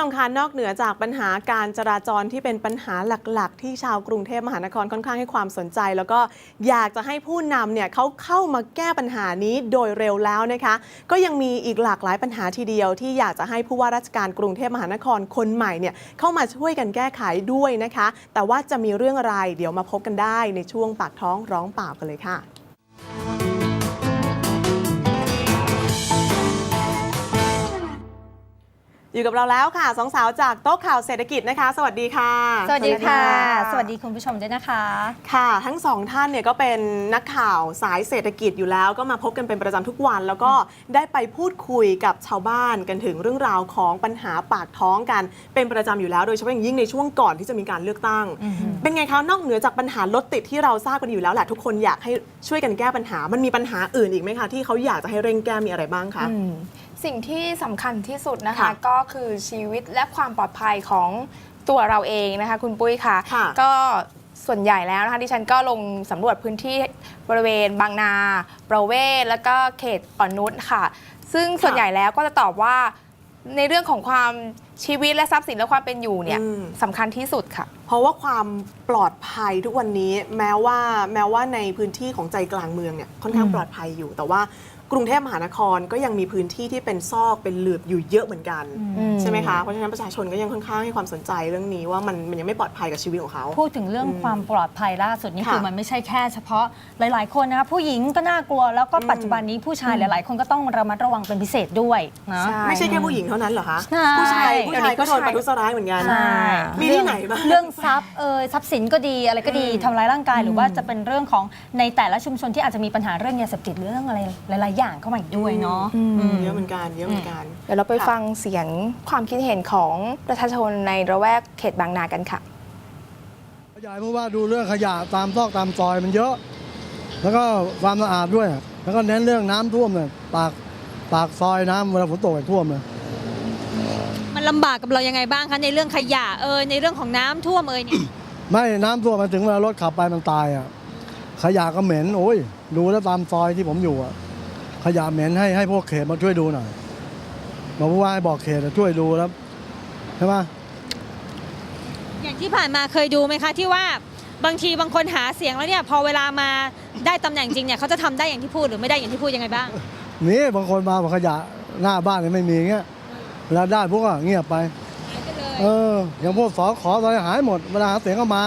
ู้ชมคะนอกเหนือจากปัญหาการจราจรที่เป็นปัญหาหลักๆ ที่ชาวกรุงเทพมหานครค่อนข้างให้ความสนใจ แล้วก็อยากจะให้ผู้นำเนี่ยเขาเข้ามาแก้ปัญหานี้โดยเร็วแล้วนะคะ ก็ยังมีอีกหลากหลายปัญหาทีเดียว ที่อยากจะให้ผู้ว่าราชการกรุงเทพมหานครคนใหม่เนี่ยเข้ามาช่วยกันแก้ไขด้วยนะคะ แต่ว่าจะมีเรื่องอะไรเดี๋ยวมาพบกันได้ในช่วงปากท้องร้องเปล่ากันเลยค่ะ อยู่กับเราแล้วค่ะสองสาวจากโต๊ะข่าวเศรษฐกิจนะคะ สวัสดีค่ะ สวัสดีค่ะสสวัวัสสดีดีคุณผู้ชมด้วยนะคะ ค่ะ ทั้งสองท่านเนี่ยก็เป็นนักข่าวสายเศรษฐกิจอยู่แล้ว ก็มาพบกันเป็นประจำทุกวัน แล้วก็ได้ไปพูดคุยกับชาวบ้านกันถึงเรื่องราวของปัญหาปากท้องกันเป็นประจำอยู่แล้ว โดยเฉพาะอย่างยิ่งในช่วงก่อนที่จะมีการเลือกตั้งอือฮึเป็นไงคะนอกเหนือจากปัญหารถติดที่เราทราบกันอยู่แล้วแหละทุกคนอยากให้ช่วยกันแก้ปัญหา มันมีปัญหาอื่นอีกไหมคะที่เขาอยากจะให้เร่งแก้มีอะไรบ้างคะอืม สิ่งที่สำคัญที่สุดนะคะ ค่ะก็คือชีวิตและความปลอดภัยของตัวเราเองนะคะ คุณปุ้ยค่ะ ค่ะก็ส่วนใหญ่แล้วนะคะดิฉันก็ลงสำรวจพื้นที่บริเวณบางนา ประเวศ แล้วก็เขตอ่อนนุชค่ะ ซึ่งส่วนใหญ่แล้วก็จะตอบว่าในเรื่องของความชีวิตและทรัพย์สินและความเป็นอยู่เนี่ยอืม สำคัญที่สุดค่ะ เพราะว่าความปลอดภัยทุกวันนี้แม้ว่าแม้ว่าในพื้นที่ของใจกลางเมืองเนี่ยค่อนข้างอืม ปลอดภัยอยู่ แต่ว่า กรุงเทพมหานครก็ยังมีพื้นที่ที่เป็นซอกเป็นหลืบอยู่เยอะเหมือนกันอืมใช่ไหมคะเพราะฉะนั้นประชาชนก็ยังค่อนข้างให้ความสนใจเรื่องนี้ว่ามันมันยังไม่ปลอดภัยกับชีวิตของเขา พูดถึงเรื่องอืมความปลอดภัยล่าสุดนี่ค่ะคือมันไม่ใช่แค่เฉพาะหลาย ๆ คนนะคะผู้หญิงก็น่ากลัวแล้วก็อืมปัจจุบันนี้ผู้ชายหลาย ๆ คนก็ต้องระมัดระวังเป็นพิเศษด้วยนะใช่ไม่ใช่แค่ผู้หญิงเท่านั้นเหรอคะใช่ผู้ชายผู้ชายก็โดนผู้ชายประทุษร้ายเหมือนกันใช่มีที่ไหนบ้างเรื่องทรัพย์เอยทรัพย์สินก็ดีอะไรก็ดีอืมทำร้ายร่างกายหรือว่าจะเป็นเรื่องของในแต่ละชุมชนที่อาจจะมีปัญหาเรื่องยาเสพติดหรือเรื่องอะไรหลายๆอย่างเข้ามาอีกด้วยเนาะอืมอืม เยอะเหมือนกันเยอะเหมือนกัน เดี๋ยวเราไปค่ะ ฟังเสียงความคิดเห็นของประชาชนในระแวกเขตบางนากันค่ะ ขยายเพราะว่าดูเรื่องขยะตามซอกตามซอยมันเยอะ แล้วก็ความสะอาดด้วย แล้วก็เน้นเรื่องน้ำท่วมเนี่ยปากปากซอยน้ำเวลาฝนตกเนี่ยท่วมเลยมันลำบากกับเรายังไงบ้างคะในเรื่องขยะเอยในเรื่องของน้ำท่วมเอยเนี่ย ไม่น้ำท่วมมาถึงเวลารถขับไปมันตายอะขยะก็เหม็นโอ้ยดูแล้วตามซอยที่ผมอยู่อะ ขยะเหม็นให้ให้พวกเขตมาช่วยดูหน่อยบอกผู้ว่าให้บอกเขตอะช่วยดูแล้วใช่ไหมอย่างที่ผ่านมาเคยดูไหมคะที่ว่าบางทีบางคนหาเสียงแล้วเนี่ยพอเวลามาได้ตำแหน่งจริงเนี่ยเขาจะทำได้อย่างที่พูดหรือไม่ได้อย่างที่พูดยังไงบ้างนี่บางคนมาบอกขยะหน้าบ้านเนี่ยไม่มีเงี้ยเวลาได้พวกก็เงียบไปหายไปเลยเอออย่างพวกสอขออะไรหายหมดเวลาหาเสียงก็มา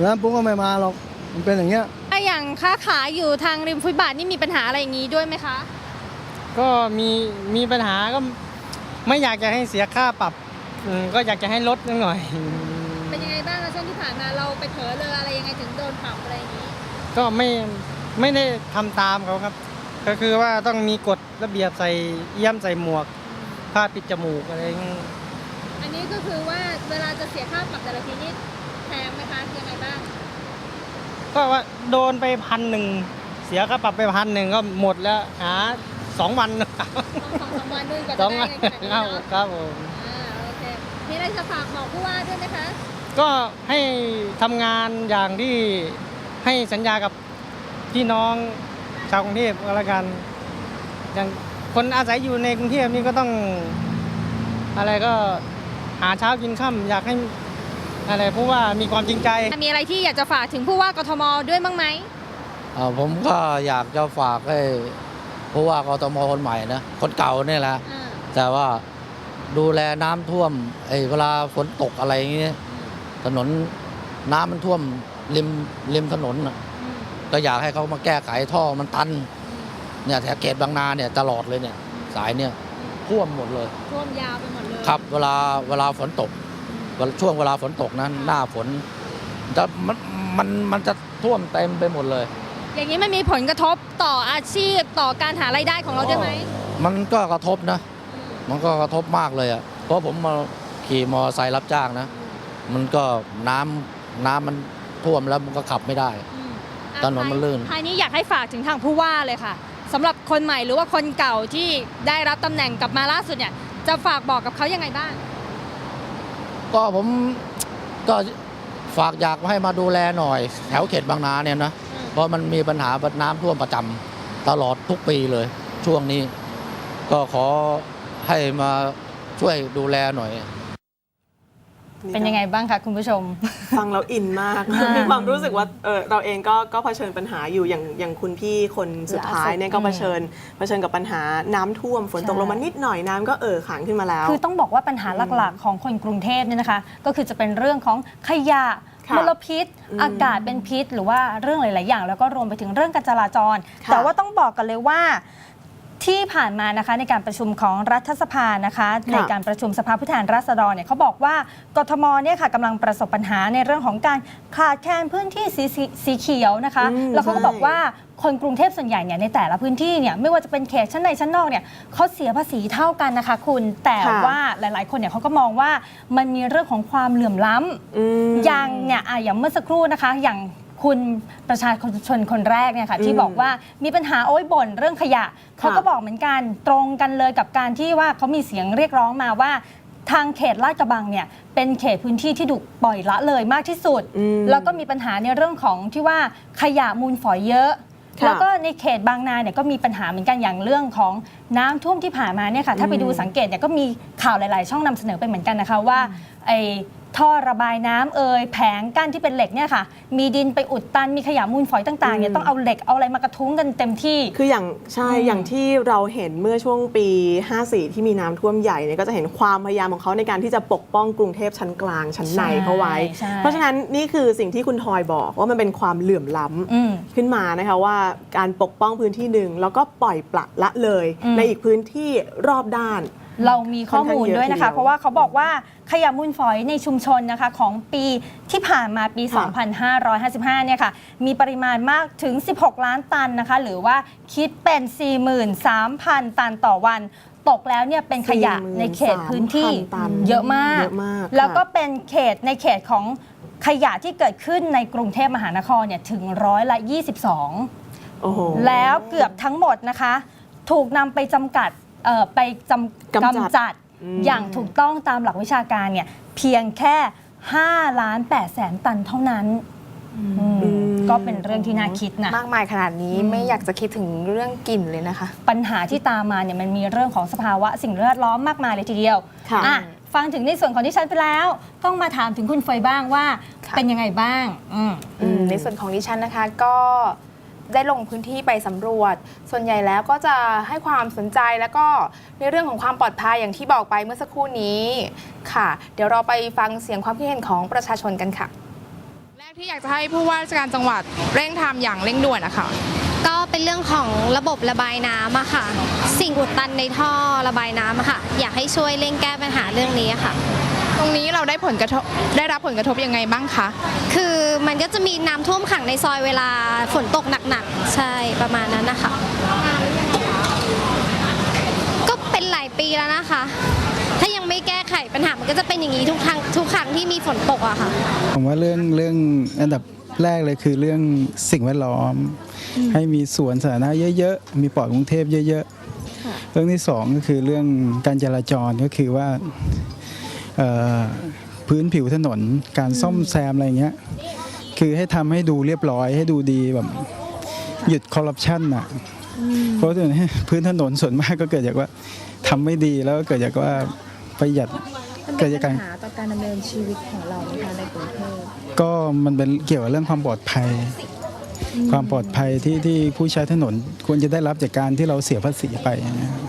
แล้วปุ๊บก็ไม่มาหรอกมันเป็นอย่างเงี้ยถ้า อย่างค้าขายอยู่ทางริมฟุตบาทนี่มีปัญหาอะไรอย่างนี้ด้วยไหมคะ ก็มีมีปัญหาก็ไม่อยากจะให้เสียค่าปรับอืมก็อยากจะให้ลดหน่อยเป็นยังไงบ้างคะช่วงที่ผ่านมาเราไปเผลอเลยอะไรยังไงถึงโดนปรับอะไรอย่างนี้ ก็ไม่ไม่ได้ทำตามเขาครับ ก็คือว่าต้องมีกฎระเบียบใส่เยี่ยมใส่หมวกผ้าปิดจมูกอะไรอย่างงี้อันนี้ก็คือว่าเวลาจะเสียค่าปรับแต่ละทีนี่แพงไหมคะยังไงบ้าง ก็ว่าโดนไปพันหนึ่งเสียค่าปรับไปพันหนึ่งก็หมดแล้วหาสองวันสองสองสามวันนึงกว่าสจะองได้วันเงินขนาดนี้ครับเนาะครับผมอ่าโอเคมีอะไรจะฝากบอกผู้ว่าด้วยไหมคะก็ให้ทำงานอย่างที่ให้สัญญากับพี่น้องชาวกรุงเทพก็แล้วกัน อย่างคนอาศัยอยู่ในกรุงเทพนี่ก็ต้อง อะไรก็หาเช้ากินค่ำอยากให้ อะไรเพราะว่ามีความจริงใจมีอะไรที่อยากจะฝากถึงผู้ว่ากทมด้วยบ้างไหมอ่าผมก็อยากจะฝากให้ผู้ว่ากทมคนใหม่นะคนเก่าเนี่ยแหละอ่าแต่ว่าดูแลน้ำท่วมไอ้เวลาฝนตกอะไรอย่างเงี้ยถนนน้ำมันท่วมริมริมถนนน่ะอืมก็อยากให้เขามาแก้ไขท่อมันตันเนี่ยแถวเขตบางนาเนี่ยตลอดเลยเนี่ยสายเนี่ยท่วมหมดเลย ท่วมยาวไปหมดเลยครับเวลาเวลาฝนตกเวลา ช่วงเวลาฝนตกนั้นหน้าฝนจะมันมันมันจะท่วมเต็มไปหมดเลย อย่างนี้มันมีผลกระทบต่ออาชีพต่อการหารายได้ของเราด้วยไหมมันก็กระทบนะ มันก็กระทบมากเลยอะเพราะผมมาขี่มอเตอร์ไซค์รับจ้างนะ มันก็น้ำน้ำมันท่วมแล้วมันก็ขับไม่ได้อืมถนนมันลื่นท้ายนี้อยากให้ฝากถึงทางผู้ว่าเลยค่ะสำหรับคนใหม่หรือว่าคนเก่าที่ได้รับตำแหน่งกลับมาล่าสุดเนี่ยจะฝากบอกกับเขายังไงบ้าง ก็ผมก็ฝากอยากให้มาดูแลหน่อย แถวเขตบางนาเนี่ยนะอืมเพราะมันมีปัญหาน้ำท่วมประจำตลอดทุกปีเลย ช่วงนี้ ก็ขอให้มาช่วยดูแลหน่อย เป็นยังไงบ้างคะคุณผู้ชม ฟังแล้วอินมาก มีความรู้สึกว่าเออเราเองก็ก็เผชิญปัญหาอยู่อย่างอย่างคุณพี่คนสุดท้ายเนี่ยก็อืมเผชิญเผชิญกับปัญหาน้ำท่วมฝนตกใช่ลงมานิดหน่อยน้ำก็เอ่อขังขึ้นมาแล้ว คือต้องบอกว่าปัญหาหลักๆ ของคนกรุงเทพเนี่ยนะคะ ก็คือจะเป็นเรื่องของขยะค่ะมลพิษอืมอากาศเป็นพิษ หรือว่าเรื่องหลาย ๆ อย่าง แล้วก็รวมไปถึงเรื่องการจราจรค่ะแต่ว่าต้องบอกกันเลยว่า ที่ผ่านมานะคะในการประชุมของรัฐสภานะคะในการประชุมสภาผู้แทนราษฎรเนี่ยเขาบอกว่ากทมเนี่ยค่ะกำลังประสบปัญหาในเรื่องของการขาดแคลนพื้นที่สีสีสีเขียวนะคะอืมแล้วเขาก็ใช่บอกว่าคนกรุงเทพส่วนใหญ่เนี่ยในแต่ละพื้นที่เนี่ยไม่ว่าจะเป็นเขตชั้นในชั้นนอกเนี่ยเขาเสียภาษีเท่ากันนะคะ คุณแต่ค่ะว่าหลาย ๆ คนเนี่ยเขาก็มองว่ามันมีเรื่องของความเหลื่อมล้ำอืมอย่างเนี่ยอะอย่างเมื่อสักครู่นะคะ อย่าง คุณประชาชนคนแรกเนี่ยค่ะที่อืมบอกว่ามีปัญหาโอ้ยบ่นเรื่องขยะเขาก็ค่ะบอกเหมือนกันตรงกันเลยกับการที่ว่าเขามีเสียงเรียกร้องมาว่าทางเขตลาดกระบังเนี่ยเป็นเขตพื้นที่ที่ถูกปล่อยละเลยมากที่สุดอืมแล้วก็มีปัญหาในเรื่องของที่ว่าขยะมูลฝอยเยอะค่ะแล้วก็ในเขตบางนาเนี่ยก็มีปัญหาเหมือนกันอย่างเรื่องของน้ำท่วมที่ผ่านมาเนี่ยค่ะถ้าไปดูสังเกตเนี่ยก็มีข่าวหลาย ๆ ช่องนำเสนอไปเหมือนกันนะคะว่าไอ้ ท่อระบายน้ำเอ่ยแผงกั้นที่เป็นเหล็กเนี่ยค่ะ มีดินไปอุดตันมีขยะมูลฝอยต่างๆเนี่ยอืมต้องเอาเหล็กเอาอะไรมากระทุ้งกันเต็มที่ คืออย่างใช่อืมอย่างที่เราเห็นเมื่อช่วงปี 54 ที่มีน้ำท่วมใหญ่เนี่ยก็จะเห็นความพยายามของเขาในการที่จะปกป้องกรุงเทพชั้นกลางชั้นในใช่เขาไว้ใช่ เพราะฉะนั้นนี่คือสิ่งที่คุณทอยบอกว่ามันเป็นความเหลื่อมล้ำ อืม ขึ้นมานะคะว่าการปกป้องพื้นที่หนึ่งแล้วก็ปล่อยปละละเลย อืมในอีกพื้นที่รอบด้าน เรามีข้อมูลค่อนข้างเยอะด้วยนะทีเดีคะยวเพราะว่าเขาบอกว่าขยะมูลฝอยในชุมชนนะคะของปีที่ผ่านมาปีค่ะ2555 เนี่ยค่ะ มีปริมาณมากถึง 16 ล้านตันนะคะ หรือว่าคิดเป็น 43,000 ตันต่อวัน ตกแล้วเนี่ยเป็นขยะในเขตพื้นที่43,000ตันเยอะมากเยอะมาก แล้วก็ค่ะเป็นเขตในเขตของขยะที่เกิดขึ้นในกรุงเทพมหานครเนี่ยถึงร้อยละ 22โอ้โหแล้วเกือบทั้งหมดนะคะ ถูกนำไปจำกัด เอ่อไปจำกำจัดกำจัดอืมอย่างถูกต้องตามหลักวิชาการเนี่ยเพียงแค่5ล้าน8แสนตันเท่านั้นอืมก็เป็นเรื่องที่น่าคิดนะ มากมายขนาดนี้อืม ไม่อยากจะคิดถึงเรื่องกลิ่นเลยนะคะ ปัญหาที่ตามมาเนี่ยมันมีเรื่องของสภาวะสิ่งแวดล้อมมากมายเลยทีเดียวค่ะ อะฟังถึงในส่วนของที่ฉันไปแล้ว ต้องมาถามถึงคุณเฟยบ้างว่าค่ะ เป็นยังไงบ้างอืม อืมในส่วนของดิฉันนะคะก็ ได้ลงพื้นที่ไปสำรวจ ส่วนใหญ่แล้วก็จะให้ความสนใจแล้วก็ในเรื่องของความปลอดภัยอย่างที่บอกไปเมื่อสักครู่นี้ค่ะ เดี๋ยวเราไปฟังเสียงความคิดเห็นของประชาชนกันค่ะ แรกที่อยากจะให้ผู้ว่าราชการจังหวัดเร่งทำอย่างเร่งด่วนนะคะก็เป็นเรื่องของระบบระบายน้ำอะค่ะ สิ่งอุดตันในท่อระบายน้ำอะค่ะ อยากให้ช่วยเร่งแก้ปัญหาเรื่องนี้อะค่ะ ตรงนี้เราได้ผลกระทบได้รับผลกระทบยังไงบ้างคะ คือมันก็จะมีน้ำท่วมขังในซอยเวลาฝนตกหนักๆ ใช่ประมาณนั้นนะคะ ก็เป็นหลายปีแล้วนะคะ ถ้ายังไม่แก้ไขปัญหา มันก็จะเป็นอย่างนี้ทุกครั้งทุกครั้งที่มีฝนตกอะค่ะ ผมว่าเรื่องเรื่องอันดับแรกเลยคือเรื่องสิ่งแวดล้อม ให้มีสวนสาธารณะเยอะๆ มีปอดกรุงเทพเยอะๆ เรื่องที่สองก็คือเรื่องการจราจรก็คือว่าเอ่อ พื้นผิวถนน การซ่อมแซมอะไรเงี้ยคือให้ทำให้ดูเรียบร้อยให้ดูดีแบบหยุดคอร์รัปชันอะเพราะส่วนพื้นถนนส่วนมากก็เกิดจากว่าทำไม่ดีแล้วก็เกิดจากว่าประหยัดเกิดจากการต่อการดำเนินชีวิตของเราไหมคะในกรุงเทพก็มันเป็นเกี่ยวกับเรื่องความปลอดภัย ความปลอดภัยที่ที่ผู้ใช้ถนนควรจะได้รับจากการที่เราเสียภาษีไปนะครับ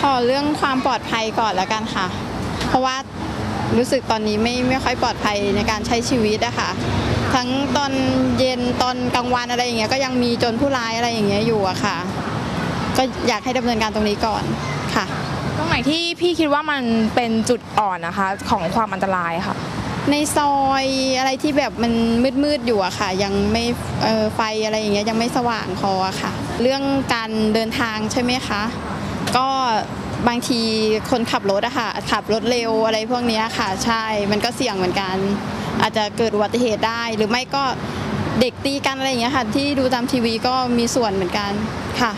ขอเรื่องความปลอดภัยก่อนแล้วกันค่ะ เพราะว่า รู้สึกตอนนี้ไม่ไม่ค่อยปลอดภัยในการใช้ชีวิตอะค่ะ ทั้งตอนเย็นตอนกลางวันอะไรอย่างเงี้ยก็ยังมีโจรผู้ร้ายอะไรอย่างเงี้ยอยู่อะค่ะ ก็อยากให้ดำเนินการตรงนี้ก่อนค่ะ ตรงไหนที่พี่คิดว่ามันเป็นจุดอ่อนนะคะ ของความอันตรายค่ะ ในซอยอะไรที่แบบมันมืดๆอยู่อะค่ะ ยังไม่เอ่อไฟอะไรอย่างเงี้ยยังไม่สว่างพออะค่ะ เรื่องการเดินทางใช่ไหมคะ ก็ บางทีคนขับรถอะค่ะ ขับรถเร็วอะไรพวกเนี้ยค่ะ ใช่มันก็เสี่ยงเหมือนกัน อาจจะเกิดอุบัติเหตุได้ หรือไม่ก็เด็กตีกันอะไรอย่างเงี้ยค่ะ ที่ดูตามทีวีก็มีส่วนเหมือนกันค่ะ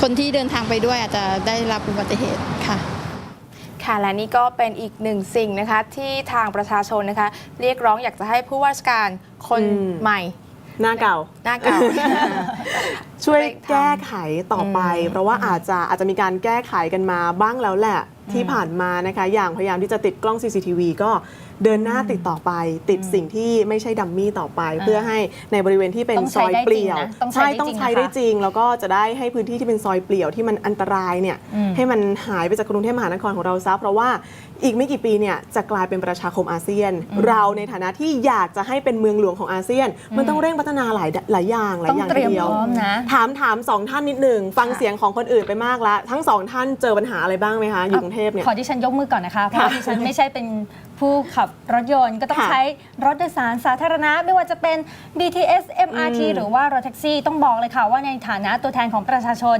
คนที่เดินทางไปด้วยอาจจะได้รับอุบัติเหตุค่ะค่ะและนี่ก็เป็นอีกหนึ่งสิ่งนะคะที่ทางประชาชนนะคะ เรียกร้องอยากจะให้ผู้ว่าราชการคนอืมใหม่ หน้าเก่า หน้าเก่า ช่วยเร่งทำแก้ไขต่อไปอืมเพราะว่าอาจจะอาจจะมีการแก้ไขกันมาบ้างแล้วแหละที่ผ่านมานะคะ อย่างพยายามที่จะติดกล้อง CCTV ก็ เดินหน้าติดต่อไป ติดสิ่งที่ไม่ใช่ดัมมี่ต่อไป เพื่อให้ในบริเวณที่เป็นต้องซใช้อยได้เปลี่ยวจริงนะต้องใช้ใช่ได้ต้องจริงใช้นะคะได้จริง แล้วก็จะได้ให้พื้นที่ที่เป็นซอยเปลี่ยวที่มันอันตรายเนี่ยอืมให้มันหายไปจากกรุงเทพมหานครของเราซะเพราะว่าอีกไม่กี่ปีเนี่ยจะกลายเป็นประชาคมอาเซียน เราในฐานะที่อยากจะให้เป็นเมืองหลวงของอาเซียน มันต้องเร่งพัฒนาหลายหลายอย่างหลายต้องอย่างเตรียมทีเดียวพร้อมนะถามถามสองท่านนิดหนึ่งฟังค่ะเสียงของคนอื่นไปมากแล้วทั้งสองท่านเจอปัญหาอะไรบ้างไหมคะอยู่กรุงเทพเนี่ยขอดิฉันยกมือก่อนนะคะเพราะว่าดิฉันไม่ใช่เป็น ผู้ขับรถยนต์ก็ต้องค่ะใช้รถโดยสารสาธารณะ ไม่ว่าจะเป็น BTS MRT อืมหรือว่ารถแท็กซี่ต้องบอกเลยค่ะว่าในฐานะตัวแทนของประชาชน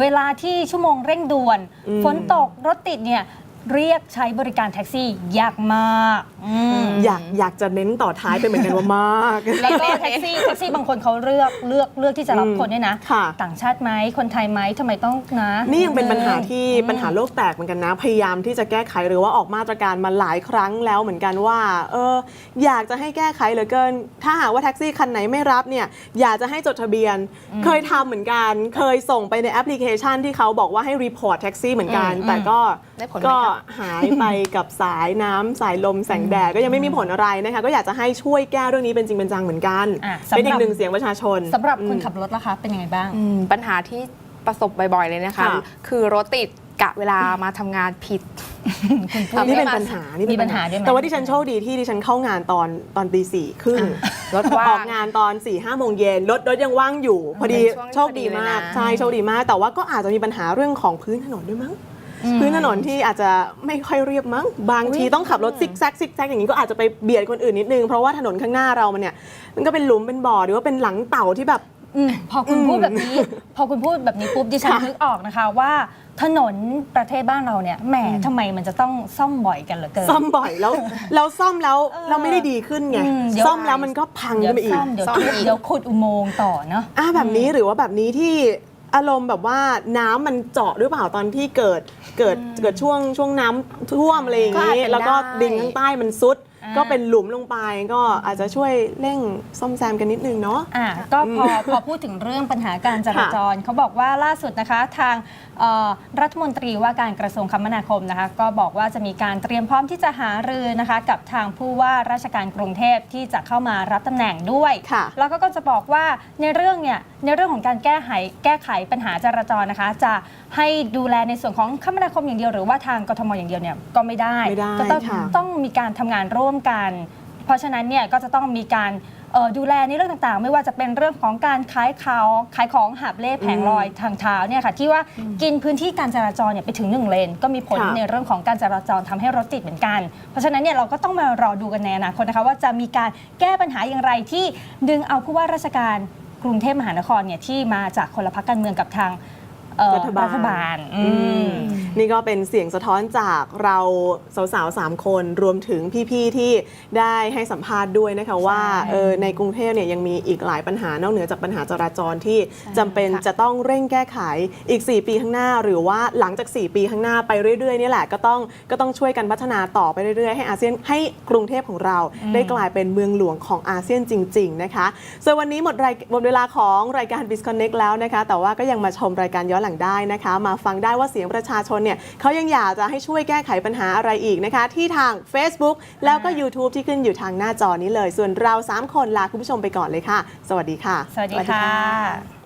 เวลาที่ชั่วโมงเร่งด่วนฝนตกรถติดเนี่ยเรียกใช้บริการแท็กซี่ยากมาก อืมอยากอยากจะเน้นต่อท้ายไปเหมือนกันว่ามาก แล้วก็แท็กซี่แท็กซี่บางคนเขาเลือกเลือกเลือกที่จะรับอืมคนด้วยนะ ค่ะ ต่างชาติไหมคนไทยไหมทำไมต้องนะนี่ยังเป็นปัญหาอืมที่ปัญหาโลกแตกเหมือนกันนะ พยายามที่จะแก้ไขหรือว่าออกมาตรการมาหลายครั้งแล้วเหมือนกันว่าเอออยากจะให้แก้ไขเหลือเกิน ถ้าหากว่าแท็กซี่คันไหนไม่รับเนี่ยอยากจะให้จดทะเบียน เคยทำเหมือนกัน เคยส่งไปในแอปพลิเคชันที่เขาบอกว่าให้รีพอร์ตแท็กซี่เหมือนกันอืมแต่ก็ได้ผลไหมก็คะหายไปกับสายน้ำสายลมแสงแดดก็ยังไม่มีผลอะไรนะคะ ก็อยากจะให้ช่วยแก้เรื่องนี้เป็นจริงเป็นจังเหมือนกันอะสำหรับ เป็นอีกหนึ่งเสียงประชาชน สำหรับคนอืมขับรถล่ะคะ เป็นยังไงบ้าง อืมปัญหาที่ประสบบ่อยๆเลยนะคะ ค่ะ คือรถติดกะเวลามาทำงานผิดนี่เป็นปัญหานี่มีปัญหาด้วยไหม แต่ว่าที่ฉันโชคดีที่ดิฉันเข้างานตอนตอนตีสี่ครึ่งรถว่างออกงานตอน4ี่ห้าโมงเย็นรถรถยังว่างอยู่ พอดีเป็นช่วงโชคดีมากพอดีเลยนะ ใช่โชคดีมาก แต่ว่าก็อาจจะมีปัญหาเรื่องของพื้นถนนด้วยมั้ง พื้นถนนที่อาจจะไม่ค่อยเรียบมั้ง บางทีต้องขับรถซิกแซกซิกแซกอย่างนี้ก็อาจจะไปเบียดคนอื่นนิดนึง เพราะว่าถนนข้างหน้าเรามันเนี่ยมันก็เป็นหลุมเป็นบ่อหรือว่าเป็นหลังเต่าที่แบบ อืมพอคุณอืมพูดแบบนี้ พอคุณพูดแบบนี้ปุ๊บดิฉันค่ะนึกออกนะคะว่า ถนนประเทศบ้านเราเนี่ยแหมทำไมมันจะต้องซ่อมบ่อยกันเหลือเกิน ซ่อมบ่อยแล้ว เราซ่อมแล้วเออเราไม่ได้ดีขึ้นไงอืมเดี๋ยว ซ่อมแล้วมันก็พังเดี๋ยขึ้วนไปอีก ซ่อมเดี๋ยวซ่อมขุดอีกเดี๋ยวขุดอุโมงค์ต่อเนาะ อ่าแบบนี้หรือว่าแบบนี้ที่ อารมณ์แบบว่าน้ำมันเจาะหรือเปล่าตอนที่เกิดเกิดเกิดช่วงช่วงน้ำท่วมอะไรอย่างก็อาจนี้เป็นแล้วก็ได้ ดินข้างใต้มันซุดอ่า ก็เป็นหลุมลงไปก็อาจจะช่วยเร่งซ่อมแซมกันนิดนึงเนาะ อะก็พอพอพูดถึงเรื่องปัญหาการจราจรเขาบอกว่าล่าสุดนะคะทางเอ่อรัฐมนตรีว่าการกระทรวงคมนาคมนะคะ ก็บอกว่าจะมีการเตรียมพร้อมที่จะหารือนะคะ กับทางผู้ว่าราชการกรุงเทพที่จะเข้ามารับตำแหน่งด้วย ค่ะ แล้วก็ก็จะบอกว่าในเรื่องเนี่ยในเรื่องของการแก้ไขแก้ไขปัญหาจราจรนะคะ จะให้ดูแลในส่วนของคมนาคมอย่างเดียวหรือว่าทางกทมอย่างเดียวเนี่ยก็ไม่ได้ ไม่ได้ก็ต้องค่ะ ต้องมีการทำงานร่วมกัน เพราะฉะนั้นเนี่ยก็จะต้องมีการเอ่อดูแลในเรื่องต่างๆ ไม่ว่าจะเป็นเรื่องของการขายของขายของหาบเล่แผงลอยทางเท้าเนี่ยค่ะที่ว่ากินพื้นที่การจราจรเนี่ยไปถึงหนึ่งเลน ก็มีผลค่ะ ในเรื่องของการจราจรทำให้รถติดเหมือนกัน เพราะฉะนั้นเนี่ยเราก็ต้องมารอดูกันในอนาคตนะคะว่าจะมีการแก้ปัญหาอย่างไรที่ดึงเอาผู้ว่าราชการกรุงเทพมหานครเนี่ยที่มาจากคนละพักการเมืองกับทาง เอ่อรัฐบาลรัฐบาลอือืมมนี่ก็เป็นเสียงสะท้อนจากเราสาวๆสามคนรวมถึงพี่ๆที่ได้ให้สัมภาษณ์ด้วยนะคะว่าใช่เออในกรุงเทพเนี่ยยังมีอีกหลายปัญหานอกเหนือจากปัญหาจราจรที่จำเป็นค่ะ จะต้องเร่งแก้ไขอีก 4 ปีข้างหน้า หรือว่าหลังจาก 4 ปีข้างหน้าไปเรื่อยๆนี่แหละก็ต้องก็ต้องช่วยกันพัฒนาต่อไปเรื่อยๆ ให้อาเซียนให้กรุงเทพของเราได้กลายเป็นเมืองหลวงของอาเซียนจริง ๆนะคะส่วนวันนี้หมดรายหมดเวลาของรายการ Disconnect แล้วนะคะ แต่ว่าก็ยังมาชมรายการย้อนหลังได้นะคะ มาฟังได้ว่าเสียงประชาชนเนี่ยเขายังอยากจะให้ช่วยแก้ไขปัญหาอะไรอีกนะคะ ที่ทาง Facebook แล้วก็ YouTube ที่ขึ้นอยู่ทางหน้าจอนี้เลย ส่วนเรา 3 คนลาคุณผู้ชมไปก่อนเลยค่ะ สวัสดีค่ะ สวัสดีค่ะ